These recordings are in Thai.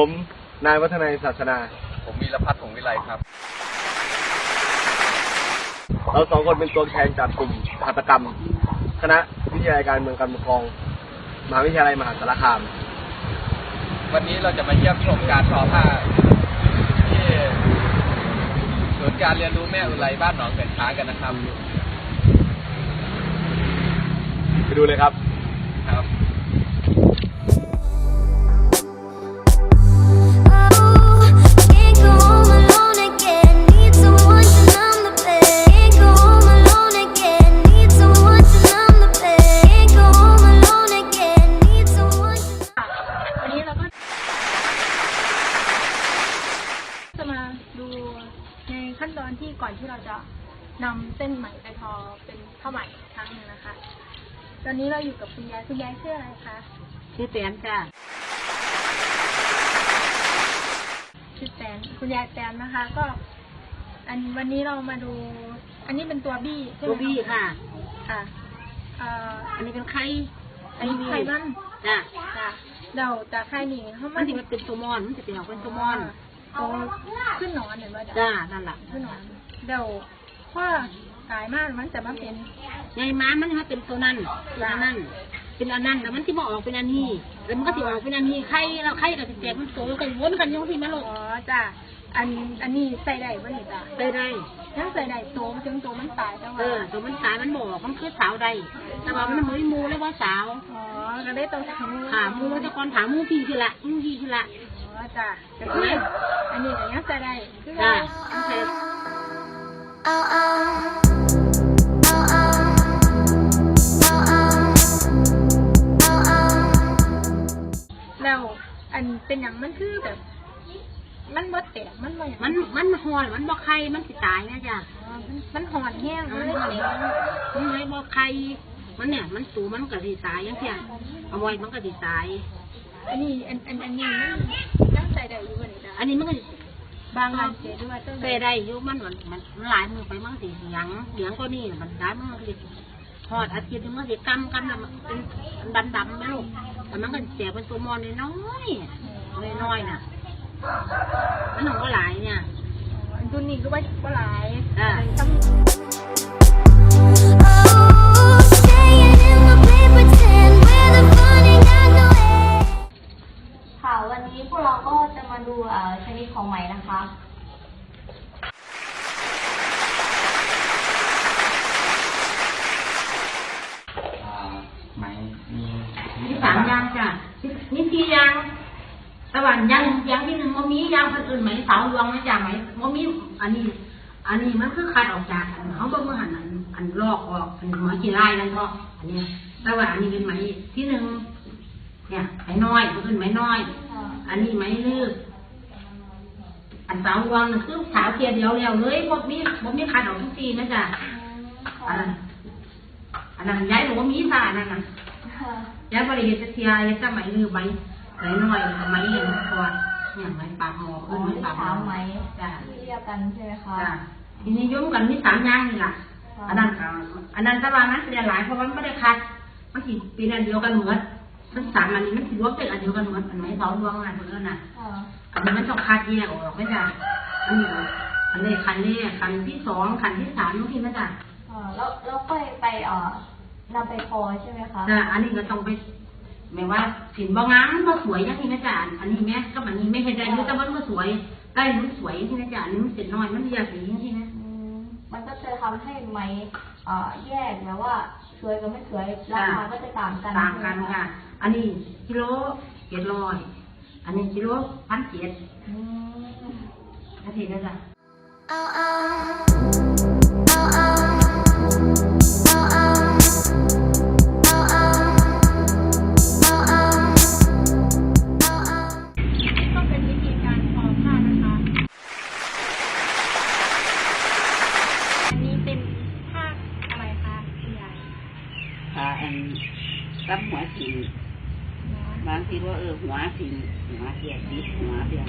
ครับผมนายวัฒนัยศาสนา ผมวีรพัฒน์หงส์วิไลครับ เราสองคนเป็นตัวแทนจากกลุ่มหัตถกรรม คณะวิทยาลัยการเมืองการปกครอง มหาวิทยาลัยมหาสารคาม วันนี้เราจะมาเยี่ยมชมการทอผ้าที่ศูนย์การเรียนรู้แม่อุไรบ้านหนองเกิดช้างกันนะครับ ไปดูเลยครับครับ นำเส้นไหมไปทอเป็นผ้าไหมอีกครั้งหนึ่งนะคะ ตอนนี้เราอยู่กับคุณยายคุณยายชื่ออะไรคะชื่อแตนจ้ะชื่อแตนคุณยายแตนนะคะ ก็ อันวันนี้เรามาดู อันนี้เป็นตัวบี้ใช่ไหมตัวบี้ค่ะ ค่ะเอ่ออันนี้เป็นไข่อันนี้ไข่มันจ้ะจ้ะเดาจากไข่นี่เขามันจะเป็นตัวมอนมันจะเป็นออกเป็นตัวมอนตัวขึ้นหนอนเห็นไหมจ้านั่นแหละขึ้นหนอนเดา ข้อกายมากมันจะมาเป็นไงม้ามันจะเป็นตัวนั้นตัวนั้น เป็นอันนั้นแต่มันที่บอกออกเป็นอันนี้แล้วมันก็จะออกเป็นอันนี้ไข่แล้วไข่กับแตกมันโตกันวนกันอยังที่แม่ลูกอ๋อจ้ะอันอันนี้ใส่ได้บ่นี่จ้ะได้ได้ยังใส่ได้โตมันถึงโตมันตายแต่ว่าเออตัวมันตายมันบอกมันคือสาวใดแต่ว่ามันเหมือนมูเลยว่าสาวอ๋อก็ได้ต้องทำถามมูมันจะก่อนถามมูพี่คือละมูพี่คือละอ๋อจ้ะก็คืออันนี้ก็ยังใส่ได้คือจ้า แล้วอันเป็นอย่างมันคือแบบ มันบ่แตกมันบ่อย่างมันมันหอนมันบอกไข่มันสิตายนะจ้ะอ๋อมันมันหอนแห้งมัมันนเลยไม่แตกมันไม่บอกใครมันเนี่ย มันสูงมันก็ดีตายยังเพียเอาไว้มันก็ดีตาย อันนี้อันอันอันนี้มันยังใส่ได้อยู่บ่นี่จ้ะอันนี้มันก็ บางอันเสียด้วยต้องเปได้อยู่มันมันมันมันหลายมือไปมันก็สิเหลียงเหลียงก็นี่มันหลายมือมันก็สิทอดอาทิตย์หนึงมันก็สิกำกำแล้วมันเป็นดำดำๆไหมลูกแต่มันก็เสียเป็นตัวมอนน้อยๆน้อยๆน่ะมันหนก็หลายเนี่ยอันตัวนี้ก็ว่าบ่หลายอ่า สาวรวงนะจ้ะไหมมันมีอันนี้ อันนี้มันคือคัดออกจากอันเขาบอกว่าหันอันอันลอกออกอันหมอจีไร่นั่นก็อันเนี้ยแต่ว่าอันนี้เป็นไหมที่หนึ่งเนี่ยไหมน้อยคนอื่นไหมน้อย อันนี้ไหมลืออันสาวรวงน่ะคือสาวเทียเดียวแล้วเลยพวกนี้พวกนี้คัดออกทุกทีนะจ๊ะอันนั้นอันนั้นย้ายหนูว่ามีสาอันนั่นน่ะยายบริเวณจะเทียยายจะไหมลือไหมไหมน้อยไหมเห็นคอเนี่ยไหมปากหมออ๋ขึ้อนไหมมีปากหมสาอมไหมจ้ะที่เรียกกันใช่ไหมคะจ้ะทีนี้ยุ่งกันมีสามอย่างนี่ล่ะอันนั้นก็อันนั้นตะวันนั้นเรียนหลายเพราะว่ามันไม่ได้คัดมันสิเป็นอันเดียวกันหมดทั้งสามอันนี้มันสิรวมเป็นอันเดียวกันหมดอันไหนสองดวงอันเพื่อนน่ะค่ะอันนี้มันต้องคัดแยกออกไม่จ้ะอันนี้อันนี้คันแรกคันที่สองคันที่สามบางทีมันจ้ะอ่าแล้วแล้วก็ไปเอ่อนำไปพอใช่ไหมคะจ้ะอันนี้ก็ต้องไป หมายว่าสินบางงามมันก็สวยอย่างนี้นะจ๊ะอันนี้แม่ก็อันนี้ไม่เห็นได้อยุ่แต่ว่ามันก็สวยได้มันสวยอย่างนี้นะจ๊ะอันนี้มันเสร็จน้อยมันเรียบสีอย่างนี้นะอืมมันก็จะทำให้ไหมเอ่อแยกแบบว่าสวยกับไม่สวยราคาก็จะต่างกันต่างกันใช่ไหมค่ะ อันนี้กิโลเจ็ดร้อยอันนี้กิโลพันเจ็ดอืมนาทีนะจ๊ะ บางทีว่าเออหัวสิงหัวเสียดิบหัวเดียว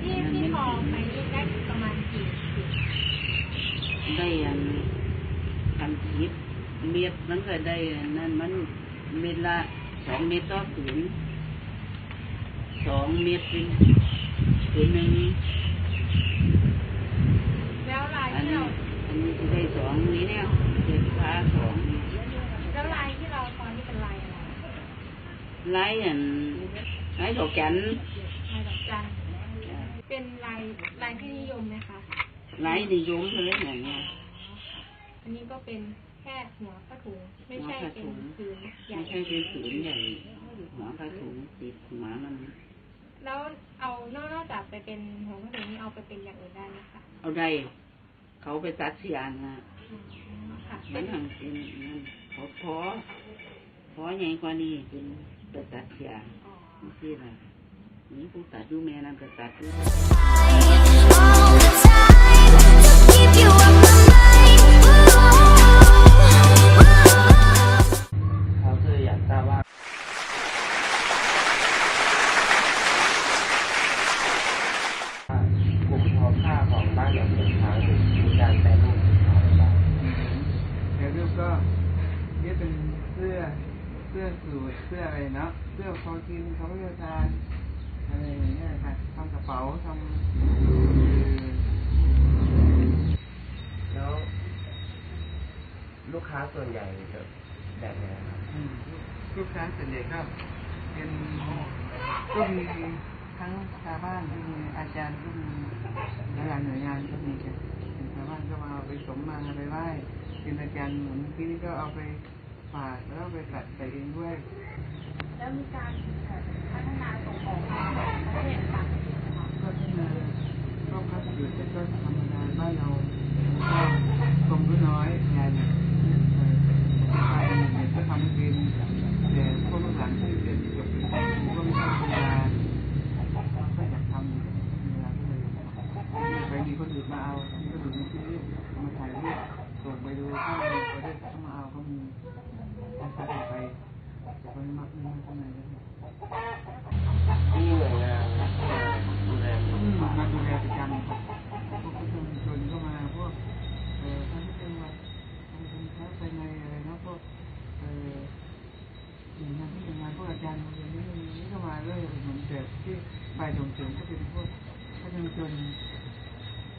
ที่ที่ทอไปนี่ได้ประมาณกี่กี่ได้อันกันทิพเม็ดมันก็ได้อันนั่นมันเม็ดละสองเม็ดต่อผืนอสองเมตรเป็นผืนหนึ่งแล้วลายอันที่นี้เราอันนี้จะได้สองนี้แล้วเจ็ดขาสองนี่ แล้วลายที่เราตอนนี้เป็นลายอะไร ไล่อันไล่ดอกจันทร์ลายดอกจันทร์เป็นลายลายที่นิยมไหมคะไล่นิยมเลยอย่างเงี้ยอันนี้ก็เป็นแค่หัวผ้าถุงไม่ใช่เป็นผืนใหญ่ไม่ใช่เป็นผืนใหญ่หัวผ้าถุงติดหัวมันแล้วเอานอกจากไปเป็นหัวผ้าถุงนี้เอาไปเป็นอย่างอื่นได้ไหมคะเอาได้เขาไปตัดเสียงนะอ๋อค่ะมัเป็นนทางเป็นนั่นเขาพอพอใหญ่กว่านี้เป็น ไปตัดยงอ๋อนี่ล่ะนี่ผู้ตัดยูแม่นั่นก็ตัดอยู่ all the time to keep you on my mind. Ooh, ooh. เขาคืออยากทราบว่า กลุ่มทอผ้าของบ้านหนองเสือช้างมีการแปรรูปสินค้าอะไรบ้าง ในรูปก็นี่เป็นเสื้อเสื้อสูทเสื้ออะไร เนาะเสื้อคอกินเขาไม่ทานอะไรอย่างเงี้ยค่ะทำกระเป๋าทำแล้ว ลูกค้าส่วนใหญ่จะแบบไหนครับอืมลูกค้าส่วนใหญ่ก็เป็นก็มีทั้งชาวบ้านก็มีอาจารย์ก็มีหลายๆหน่วยงานก็มีกันเป็นชาวบ้านก็มาเอาไปสมมาไปไหว้เป็นอาจารย์เหมือนที่นี่ก็เอาไปฝากแล้วเอาไปตัดใส่เองด้วย แล้วมีการพัฒนาส่งออกไปประเทศต่างประเทศไหมคะก็ที่มาก็พักอยู่แต่ก็ธรรมดาบ้านเราก็กรมก็น้อยงานเนี่ยเออไปเนี่ยก็ทำเป็นแต่พวกลูกหลานที่เรียนจบเป็นครูก็ไม่ทำเวลาก็อยากทำอยู่แต่ไม่มีเวลาก็เลยไปมีคนอื่นมาเอามีคนอื่นมาซื้อมาถ่ายรูปส่งไปดูถ้ามีคนได้เขามาเอาก็มีราคาต่อไปแต่ก็ไม่มากไม่มากเที่หน่วยงานดูแลมาดูแลประจำครับพวกประชนก็มาพวกเอ่อท่านที่จังหวัดทางการค้าภายในอะไรนะพวกเอ่อหน่วยงานที่ทำงานพวกอาจารย์โรงเรียนนี้นี่ก็มาเรื่อยเหมือนแต่ที่ฝ่ายส่งเสริมก็เป็นพวกประชาชน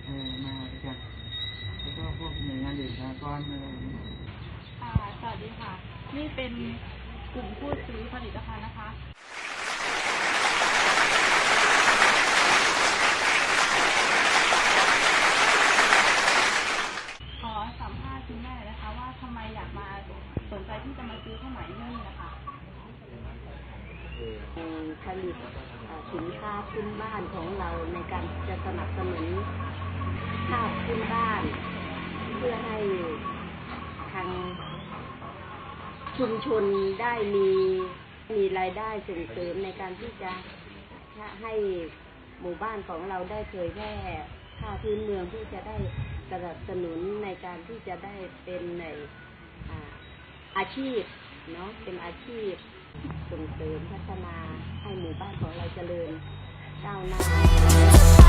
เอ่อมาประจำแล้วก็พวกหน่วยงานอื่นสากลอะไรอย่างนี้สวัสดีค่ะ นี่เป็น กลุ่มผู้ซื้อผลิตภัณฑ์นะคะ ชุมชนได้มีมีรายได้ส่งเสริมในการที่จะให้หมู่บ้านของเราได้เผยแพร่ข้าพื้นเมืองที่จะได้สนับสนุนในการที่จะได้เป็นในอาอาชีพเนาะเป็นอาชีพส่งเสริมพัฒนาให้หมู่บ้านของเราเจริญก้าวหน้า